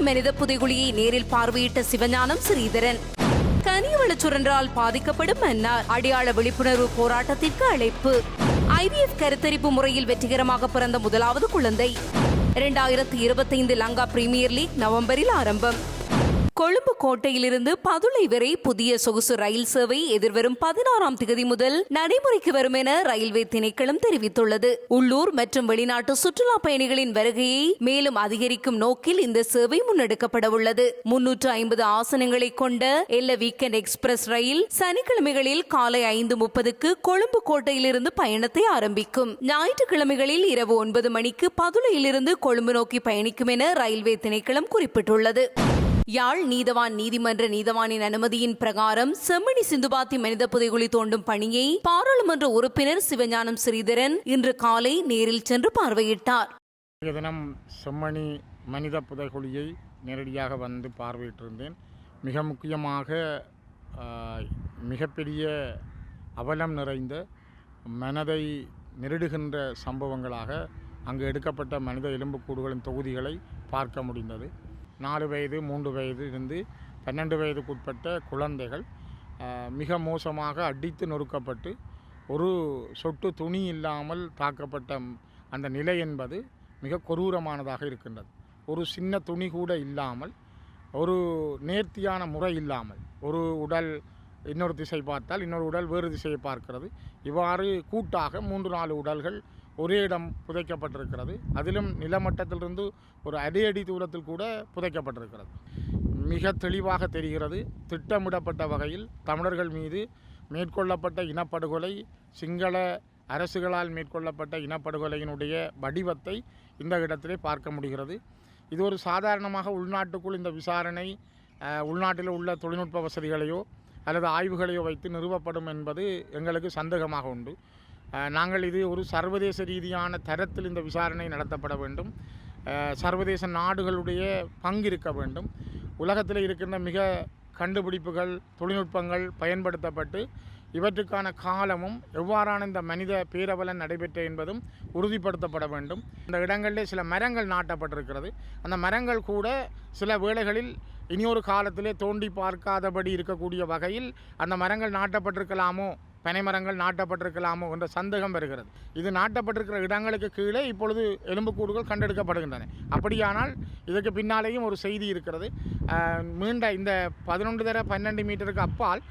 மனித புதைகுழியை நேரில் பார்வையிட்ட சிவஞானம் ஸ்ரீதரன். கனிவள சுரன்றால் பாதிக்கப்படும் மன்னார் அடையாள விழிப்புணர்வு போராட்டத்திற்கு அழைப்பு. ஐவிஎஃப் கருத்தரிப்பு முறையில் வெற்றிகரமாக பிறந்த முதலாவது குழந்தை. இரண்டாயிரத்தி இருபத்தைந்து லங்கா பிரீமியர் லீக் நவம்பரில் ஆரம்பம். கொழும்பு கோட்டையிலிருந்து பதுளை வரை புதிய சொகுசு ரயில் சேவை எதிர்வரும் பதினாறாம் தேதி முதல் நடைமுறைக்கு வரும் என ரயில்வே திணைக்களம் தெரிவித்துள்ளது. உள்ளூர் மற்றும் வெளிநாட்டு சுற்றுலா பயணிகளின் வருகையை மேலும் அதிகரிக்கும் நோக்கில் இந்த சேவை முன்னெடுக்கப்பட உள்ளது. முன்னூற்று ஐம்பது ஆசனங்களை கொண்ட எல்ல வீக்கெண்ட் எக்ஸ்பிரஸ் ரயில் சனிக்கிழமைகளில் காலை ஐந்து முப்பதுக்கு கொழும்பு கோட்டையிலிருந்து பயணத்தை ஆரம்பிக்கும். ஞாயிற்றுக்கிழமைகளில் இரவு ஒன்பது மணிக்கு பதுளையிலிருந்து கொழும்பு நோக்கி பயணிக்கும் என ரயில்வே திணைக்களம் குறிப்பிட்டுள்ளது. யாழ் நீதவான் நீதிமன்ற நீதவானின் அனுமதியின் பிரகாரம் செம்மணி சிந்துபாத்தி மனித புதைகுழி தோண்டும் பணியை பாராளுமன்ற உறுப்பினர் சிவஞானம் ஸ்ரீதரன் இன்று காலை நேரில் சென்று பார்வையிட்டார். தினம் செம்மணி மனித புதைகுழியை நேரடியாக வந்து பார்வையிட்டிருந்தேன். மிக முக்கியமாக மிகப்பெரிய அவலம் நிறைந்த மனதை நெருடுகின்ற சம்பவங்களாக அங்கு எடுக்கப்பட்ட மனித எலும்புக்கூடுகளின் தொகுதிகளை பார்க்க முடிந்தது. நாலு வயது மூன்று வயது இருந்து பன்னெண்டு வயதுக்குட்பட்ட குழந்தைகள் மிக மோசமாக அடித்து நொறுக்கப்பட்டு ஒரு சொட்டு துணி இல்லாமல் தாக்கப்பட்ட அந்த நிலை என்பது மிக கொரூரமானதாக இருக்கின்றது. ஒரு சின்ன துணி கூட இல்லாமல் ஒரு நேர்த்தியான முறை இல்லாமல் ஒரு உடல் இன்னொரு திசை பார்த்தால் இன்னொரு உடல் வேறு திசையை பார்க்கிறது. இவ்வாறு கூட்டாக மூன்று நாலு உடல்கள் ஒரே இடம் புதைக்கப்பட்டிருக்கிறது. அதிலும் நிலமட்டத்திலிருந்து ஒரு அடி அடி தூரத்தில் கூட புதைக்கப்பட்டிருக்கிறது. மிக தெளிவாக தெரிகிறது திட்டமிடப்பட்ட வகையில் தமிழர்கள் மீது மேற்கொள்ளப்பட்ட இனப்படுகொலை சிங்கள அரசுகளால் மேற்கொள்ளப்பட்ட இனப்படுகொலையினுடைய வடிவத்தை இந்த இடத்திலே பார்க்க முடிகிறது. இது ஒரு சாதாரணமாக உள்நாட்டுக்குள் இந்த விசாரணை உள்நாட்டில் உள்ள தொழில்நுட்ப வசதிகளையோ அல்லது ஆய்வுகளையோ வைத்து நிறுவப்படும் என்பது எங்களுக்கு சந்தேகமாக உண்டு. நாங்கள் இது ஒரு சர்வதேச ரீதியான தரத்தில் இந்த விசாரணை நடத்தப்பட வேண்டும். சர்வதேச நாடுகளுடைய பங்கு இருக்க வேண்டும். உலகத்தில் இருக்கின்ற மிக கண்டுபிடிப்புகள் தொழில்நுட்பங்கள் பயன்படுத்தப்பட்டு இவற்றுக்கான காலமும் எவ்வாறான இந்த மனித பேரவலன் நடைபெற்ற என்பதும் உறுதிப்படுத்தப்பட வேண்டும். இந்த இடங்களிலே சில மரங்கள் நாட்டப்பட்டிருக்கிறது. அந்த மரங்கள் கூட சில வேளைகளில் இனியொரு காலத்திலே தோண்டி பார்க்காதபடி இருக்கக்கூடிய வகையில் அந்த மரங்கள் நாட்டப்பட்டிருக்கலாமோ பனைமரங்கள் நாட்டப்பட்டிருக்கலாமோ என்ற சந்தேகம் வருகிறது. இது நாட்டப்பட்டிருக்கிற இடங்களுக்கு கீழே இப்பொழுது எலும்புக்கூடுகள் கண்டெடுக்கப்படுகின்றன. அப்படியானால் இதற்கு பின்னாலேயும் ஒரு செய்தி இருக்கிறது. மீண்ட இந்த பதினொன்று தர பன்னெண்டு மீட்டருக்கு அப்பால்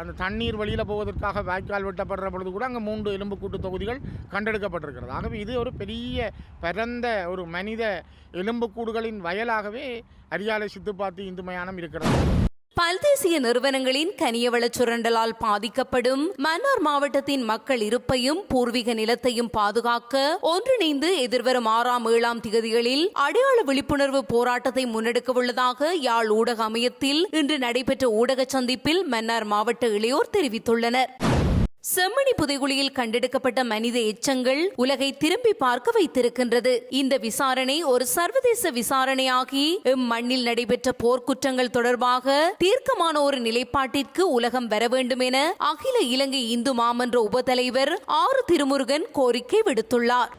அந்த தண்ணீர் வழியில் போவதற்காக வாய்க்கால் வெட்டப்படுற பொழுது கூட அங்கே மூன்று எலும்புக்கூட்டு தொகுதிகள் கண்டெடுக்கப்பட்டிருக்கிறது. ஆகவே இது ஒரு பெரிய பரந்த ஒரு மனித எலும்புக்கூடுகளின் வயலாகவே அரியாலை சித்துப்பாத்தி இந்து மயானம் இருக்கிறது. பல்தேசிய நிறுவனங்களின் கனியவள சுரண்டலால் பாதிக்கப்படும் மன்னார் மாவட்டத்தின் மக்கள் இருப்பையும் பூர்வீக நிலத்தையும் பாதுகாக்க ஒன்றிணைந்து எதிர்வரும் ஆறாம் ஏழாம் திகதிகளில் அடையாள விழிப்புணர்வு போராட்டத்தை முன்னெடுக்கவுள்ளதாக யாழ் ஊடக அமையத்தில் இன்று நடைபெற்ற ஊடக சந்திப்பில் மன்னார் மாவட்ட இளையோர் தெரிவித்துள்ளனர். செம்மணி புதைகுழியில் கண்டெடுக்கப்பட்ட மனித எச்சங்கள் உலகை திரும்பி பார்க்க வைத்திருக்கின்றது. இந்த விசாரணை ஒரு சர்வதேச விசாரணையாகி இம்மண்ணில் நடைபெற்ற போர்க்குற்றங்கள் தொடர்பாக தீர்க்கமான ஒரு நிலைப்பாட்டிற்கு உலகம் வர வேண்டும் என அகில இலங்கை இந்து மாமன்ற உபதலைவர் ஆறு திருமுருகன் கோரிக்கை விடுத்துள்ளார்.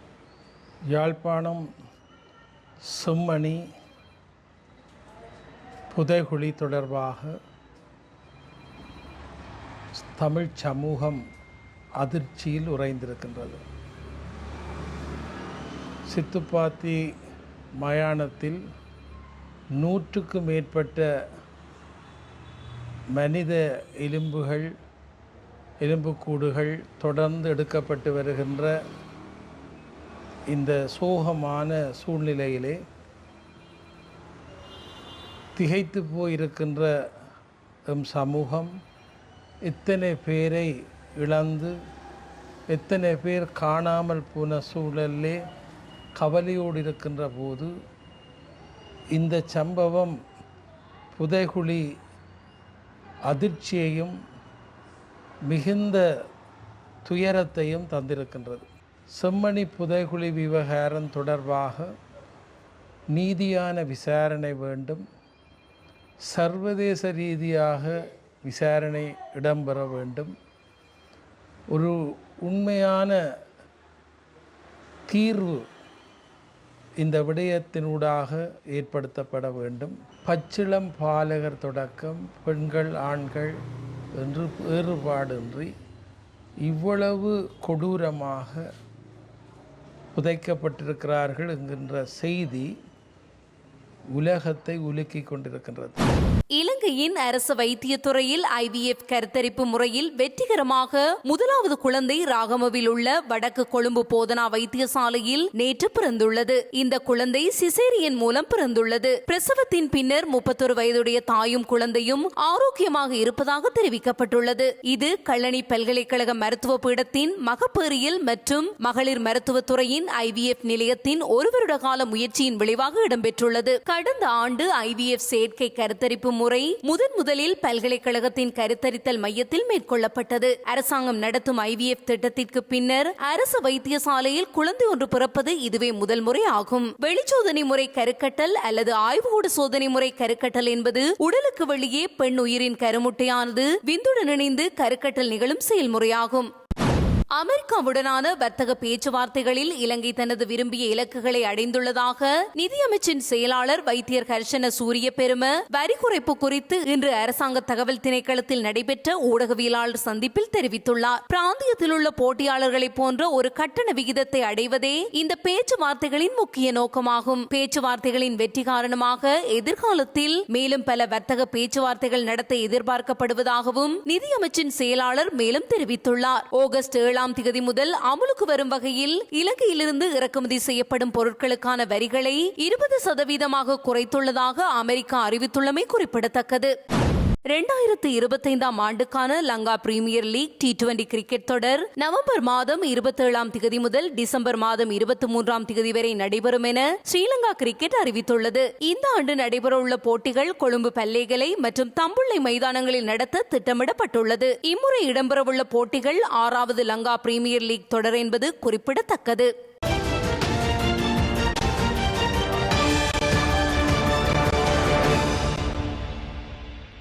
யாழ்ப்பாணம் செம்மணி புதைகுழி தொடர்பாக தமிழ் சமூகம் அதிர்ச்சியில் உறைந்திருக்கின்றது. சித்துப்பாத்தி மயானத்தில் நூற்றுக்கு மேற்பட்ட மனித எலும்புகள் எலும்புக்கூடுகள் தொடர்ந்து எடுக்கப்பட்டு வருகின்ற இந்த சோகமான சூழ்நிலையிலே திகைத்து போயிருக்கின்ற எம் சமூகம் எத்தனை பேரை இழந்து எத்தனை பேர் காணாமல் போன சூழல்லே கவலையோடு இருக்கின்ற போது இந்த சம்பவம் புதைகுழி அதிர்ச்சியையும் மிகுந்த துயரத்தையும் தந்திருக்கின்றது. செம்மணி புதைகுழி விவகாரம் தொடர்பாக நீதியான விசாரணை வேண்டும். சர்வதேச ரீதியாக விசாரணை இடம்பெற வேண்டும். ஒரு உண்மையான தீர்வு இந்த விடயத்தினூடாக ஏற்படுத்தப்பட வேண்டும். பச்சிளம் பாலகர் தொடக்கம் பெண்கள் ஆண்கள் என்று வேறுபாடின்றி இவ்வளவு கொடூரமாக புதைக்கப்பட்டிருக்கிறார்கள் என்கின்ற செய்தி உலகத்தை உலுக்கிக் கொண்டிருக்கின்றது. இலங்கையின் அரசு வைத்தியத்துறையில் ஐவிஎஃப் கருத்தரிப்பு முறையில் வெற்றிகரமாக முதலாவது குழந்தை ராகமவில் உள்ள வடக்கு கொழும்பு போதனா வைத்தியசாலையில் நேற்று பிறந்துள்ளது. இந்த குழந்தை சிசேரியன் மூலம் பிறந்துள்ளது. பிரசவத்தின் பின்னர் முப்பத்தொரு வயதுடைய தாயும் குழந்தையும் ஆரோக்கியமாக இருப்பதாக தெரிவிக்கப்பட்டுள்ளது. இது கள்ளணி பல்கலைக்கழக மருத்துவ பீடத்தின் மகப்பேறியல் மற்றும் மகளிர் மருத்துவத்துறையின் ஐவிஎஃப் நிலையத்தின் ஒரு வருட கால முயற்சியின் விளைவாக இடம்பெற்றுள்ளது. கடந்த ஆண்டு ஐவிஎஃப் சேர்க்கை கருத்தரிப்பு முறை முதன் முதலில் பல்கலைக்கழகத்தின் கருத்தரித்தல் மையத்தில் மேற்கொள்ளப்பட்டது. அரசாங்கம் நடத்தும் ஐவிஎஃப் திட்டத்திற்கு பின்னர் அரசு வைத்தியசாலையில் குழந்தை ஒன்று பிறப்பது இதுவே முதல் முறை ஆகும். வெளிச்சோதனை முறை கருக்கட்டல் அல்லது ஆய்வோடு சோதனை முறை கருக்கட்டல் என்பது உடலுக்கு வெளியே பெண் உயிரின் கருமுட்டையானது விந்துடன் இணைந்து கருக்கட்டல் நிகழும் செயல்முறையாகும். அமெரிக்காவுடனான வர்த்தக பேச்சுவார்த்தைகளில் இலங்கை தனது விரும்பிய இலக்குகளை அடைந்துள்ளதாக நிதியமைச்சின் செயலாளர் வைத்தியர் ஹர்ஷன சூரிய பெரும வரி குறைப்பு குறித்து இன்று அரசாங்க தகவல் திணைக்களத்தில் நடைபெற்ற ஊடகவியலாளர் சந்திப்பில் தெரிவித்துள்ளார். பிராந்தியத்தில் உள்ள போட்டியாளர்களைப் போன்ற ஒரு கட்டண விகிதத்தை அடைவதே இந்த பேச்சுவார்த்தைகளின் முக்கிய நோக்கமாகும். பேச்சுவார்த்தைகளின் வெற்றி காரணமாக எதிர்காலத்தில் மேலும் பல வர்த்தக பேச்சுவார்த்தைகள் நடத்த எதிர்பார்க்கப்படுவதாகவும் நிதியமைச்சின் செயலாளர் மேலும் தெரிவித்துள்ளார். ஆகஸ்ட் ஏழாம் திகதி முதல் அமுலுக்கு வரும் வகையில் இலங்கையிலிருந்து இறக்குமதி செய்யப்படும் பொருட்களுக்கான வரிகளை இருபது சதவீதமாக குறைத்துள்ளதாக அமெரிக்கா அறிவித்துள்ளமை குறிப்பிடத்தக்கது. இரண்டாயிரத்து இருபத்தைந்தாம் ஆண்டுக்கான Lanka premier league T twenty cricket தொடர் நவம்பர் மாதம் இருபத்தேழாம் திகதி முதல் டிசம்பர் மாதம் இருபத்தி மூன்றாம் திகதி வரை நடைபெறும் என ஸ்ரீலங்கா கிரிக்கெட் அறிவித்துள்ளது. இந்த ஆண்டு நடைபெறவுள்ள போட்டிகள் கொழும்பு பல்லேகலை மற்றும் தம்புள்ளை மைதானங்களில் நடத்த திட்டமிடப்பட்டுள்ளது. இம்முறை இடம்பெறவுள்ள போட்டிகள் ஆறாவது லங்கா பிரீமியர் லீக் தொடர் என்பது குறிப்பிடத்தக்கது.